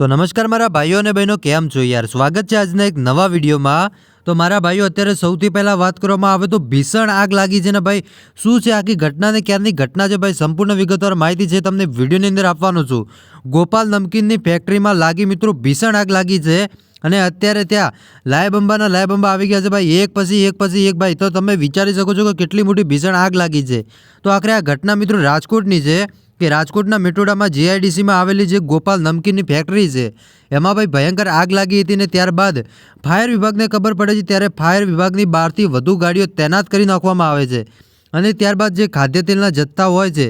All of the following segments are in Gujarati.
તો નમસ્કાર મારા ભાઈઓ અને બહેનો, કેમ છો યાર? સ્વાગત છે આજના એક નવા વિડીયોમાં. તો મારા ભાઈઓ, અત્યારે સૌથી પહેલાં વાત કરવામાં આવે તો ભીષણ આગ લાગી છે ને ભાઈ, શું છે આખી ઘટના ને ક્યારની ઘટના છે ભાઈ? સંપૂર્ણ વિગતવાર માહિતી છે તમને વિડીયોની અંદર આપવાનો છું. ગોપાલ નમકીનની ફેક્ટરીમાં લાગી મિત્રો ભીષણ આગ લાગી છે અને અત્યારે ત્યાં લાયબંબાના લાયબંબા આવી ગયા છે ભાઈ, એક પછી એક પછી એક ભાઈ. તો તમે વિચારી શકો છો કે કેટલી મોટી ભીષણ આગ લાગી છે. તો આખરે આ ઘટના મિત્રો રાજકોટની છે. કે રાજકોટના મેટોડામાં જીઆઈડીસીમાં આવેલી જે ગોપાલ નમકીનની ફેક્ટરી છે, એમાં ભાઈ ભયંકર આગ લાગી હતી ને ત્યારબાદ ફાયર વિભાગને ખબર પડે છે ત્યારે ફાયર વિભાગની બહારથી વધુ ગાડીઓ તૈનાત કરી નાખવામાં આવે છે. અને ત્યારબાદ જે ખાદ્ય તેલના જથ્થા હોય છે,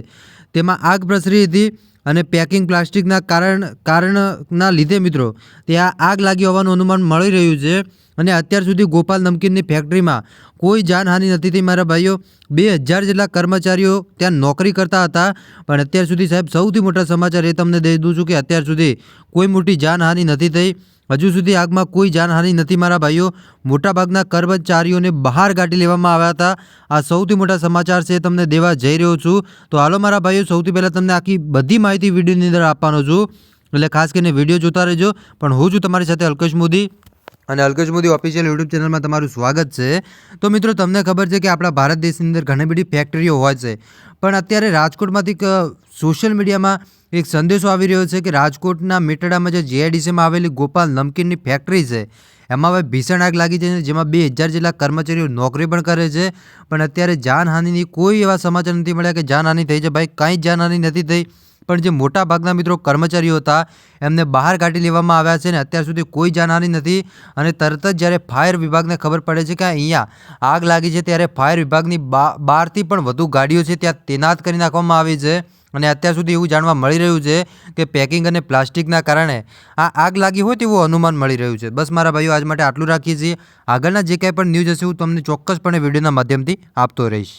તેમાં આગ પ્રસરી હતી. અને પેકિંગ પ્લાસ્ટિકના કારણ, કારણના લીધે મિત્રો, ત્યાં આગ લાગી હોવાનું અનુમાન મળી રહ્યું છે. અને અત્યાર સુધી ગોપાલ નમકીનની ફેક્ટરીમાં કોઈ જાનહાનિ નથી થઈ. મારા ભાઈઓ, બે હજાર જેટલા કર્મચારીઓ ત્યાં નોકરી કરતા હતા. પણ અત્યાર સુધી સાહેબ, સૌથી મોટા સમાચાર એ તમને દઈ દઉં છું કે અત્યાર સુધી કોઈ મોટી જાનહાનિ નથી થઈ. હજુ સુધી આગમાં કોઈ જાનહાનિ નથી, મારા ભાઈઓ. મોટાભાગના કર્મચારીઓને બહાર કાઢી લેવામાં આવ્યા હતા. આ સૌથી મોટા સમાચાર છે, તમને દેવા જઈ રહ્યો છું. તો હાલો, મારા ભાઈઓ, સૌથી પહેલાં તમને આખી બધી માહિતી વિડીયોની અંદર આપવાનો છું. એટલે ખાસ કરીને વીડિયો જોતા રહેજો. પણ હું છું તમારી સાથે અલ્કેશ મોદી. અને અલ્કેશ મોદી ઓફિશિયલ યુટ્યુબ ચેનલમાં તમારું સ્વાગત છે. તો મિત્રો, તમને ખબર છે કે આપણા ભારત દેશની અંદર ઘણી બધી ફેક્ટરીઓ હોય છે. પણ અત્યારે રાજકોટમાંથી સોશિયલ મીડિયામાં એક સંદેશો આવી રહ્યો છે કે રાજકોટના મેટડામાં જે જીઆઈડીસીમાં આવેલી ગોપાલ નમકીનની ફેક્ટરી છે. એમાં હવે ભીષણ આગ લાગી છે, જેમાં બે હજાર જેટલા કર્મચારીઓ નોકરી પણ કરે છે. પણ અત્યારે જાનહાનિની કોઈ એવા સમાચાર નથી મળ્યા કે જાનહાનિ થઈ છે. ભાઈ, કાંઈ જાનહાનિ નથી થઈ. પણ જે મોટા ભાગના મિત્રો કર્મચારીઓ હતા, એમને બહાર કાઢી લેવામાં આવ્યા છે ને અત્યાર સુધી કોઈ જાનહાની નથી અને તરત જ જ્યારે ફાયર વિભાગને ખબર પડે છે કે અહીંયા આગ લાગી છે ત્યારે ફાયર વિભાગની બહારથી પણ વધુ ગાડીઓ છે ત્યાં તૈનાત કરી નાખવામાં આવી છે અને અત્યાર સુધી એવું જાણવા મળી રહ્યું છે કે પેકિંગ અને પ્લાસ્ટિકના કારણે આ આગ લાગી હોય તેવું અનુમાન મળી રહ્યું છે. બસ મારા ભાઈઓ, આજ માટે આટલું રાખીએ છીએ. આગળના જે કાંઈ પણ ન્યૂઝ હશે હું તમને ચોક્કસપણે વિડીયોના માધ્યમથી આપતો રહીશ.